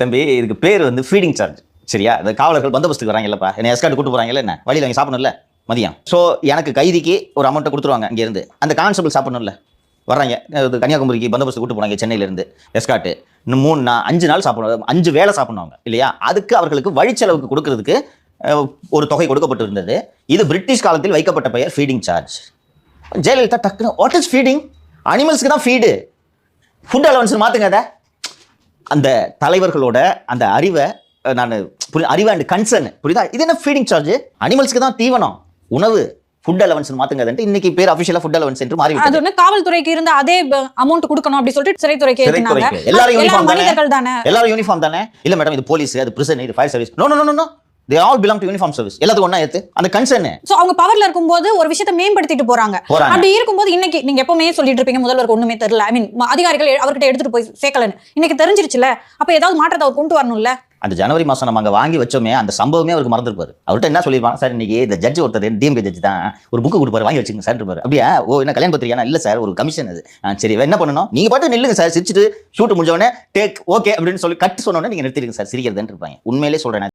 தம்பி இதுக்கு பேர் வந்து ஃபீடிங் சார்ஜ் சரியா? இந்த காவலர்கள் பந்தோபஸ்துக்கு வராங்கல்லப்பா. என்ன எஸ்கார்ட் கூட்டு போறாங்கல்ல என்ன? வழியில் அவங்க சாப்பிடணும்ல? மதியம். ஸோ எனக்கு கைதிக்கு ஒரு அமௌண்ட்டை கொடுத்துருவாங்க இங்கேருந்து அந்த கான்ஸ்டபிள் சாப்பிடணும்ல? வர்றாங்க. கன்னியாகுமரிக்கு பந்தோபஸ்து கூட்டு போனாங்க சென்னையிலேருந்து. எஸ்காட்டு இன்னும் மூணு நாள் அஞ்சு நாள் சாப்பிடணும். அஞ்சு வேலை சாப்பிடுவாங்க இல்லையா? அதுக்கு அவர்களுக்கு வழிச்செலவுக்கு கொடுக்கறதுக்கு ஒரு தொகை கொடுக்கப்பட்டு இருந்தது இது பிரிட்டிஷ் காலத்தில் வைக்கப்பட்ட பெயர் ஃபீடிங் சார்ஜ் ஜெயலலிதா டக்குன்னு வாட் இஸ் ஃபீடிங் அனிமல்ஸ்க்கு தான் ஃபீடு ஃபுட் அலவன்ஸ் மாற்றுங்க அதை. அந்த தலைவர்களோட அந்த அறிவை நான் அறிவை அண்ட் கன்சர்ன் புரியுதா? இது என்ன ஃபீடிங் சார்ஜ் அனிமல்ஸ்க்கு தான் தீவனம். உணவு ஃபுட் அலவன்ஸ் மாத்துங்கதுன்ட்டு இன்னைக்கு பேர் அஃபிஷியலா ஃபுட் அலவன்ஸ் என்று மாறி அது வந்து காவல்துறைக்கு இருந்த அதே அமௌண்ட் கொடுக்கணும் அப்படி சொல்லிட்டு சிறைத்துறைக்கு. எல்லாரும் uniform தானே? எல்லாரும் யூனிஃபார்ம் தானே? இல்ல மேடம் இது போலீஸ் அது பிரிசன் இது fire service no no no no they all belong to uniform service எல்லாத்துக்கும் ஒண்ணா ஏத்து. அந்த கன்சர்ன் சோ அவங்க பவர்ல இருக்கும்போது ஒரு விஷயத்தை மேம்படுத்திட்டு போறாங்க. அப்படி இருக்கும்போது இன்னைக்கு நீங்க எப்பவுமே சொல்லிட்டு இருப்பீங்க முதல்வருக்கு ஒண்ணுமே தெரியல. ஐ மீன் அதிகாரிகள் அவர்கிட்ட எடுத்துட்டு போய் சேர்க்கலன்னு. இன்னைக்கு தெரிஞ்சிருச்சுல. அப்ப ஏதாவது மாற்றத்தை அவர் கொண்டு வரணும்ல? அந்த ஜனவரி மாசம் நம்ம அங்க வாங்கி வச்சோமே அந்த சம்பவமே அவருக்கு மறந்துருப்பாரு. அவர்கிட்ட என்ன சொல்லிருப்பாங்க சார் இன்னைக்கு இந்த ஜட்ஜ் ஒருத்தர் டிஎம்கே ஜட்ஜ் தான் ஒரு புக்கு கொடுப்பாரு வாங்கி வச்சுங்க சார் இருப்பாரு. அப்படியா? ஓ என்ன கல்யாண பத்திரிக்கா இல்ல சார் ஒரு கமிஷன் அது. சரி என்ன பண்ணணும்? நீங்க பாட்டு நில்லுங்க சார் சிரிச்சிட்டு ஷூட் முடிஞ்ச உடனே டேக் ஓகே அப்படின்னு சொல்லி கட்டு சொன்ன உடனே நீங்க நிறுத்திடுங்க சார் சிரிக்கிறதுன்னு இருப்பாங்க. உண்மையிலே சொல்றேன்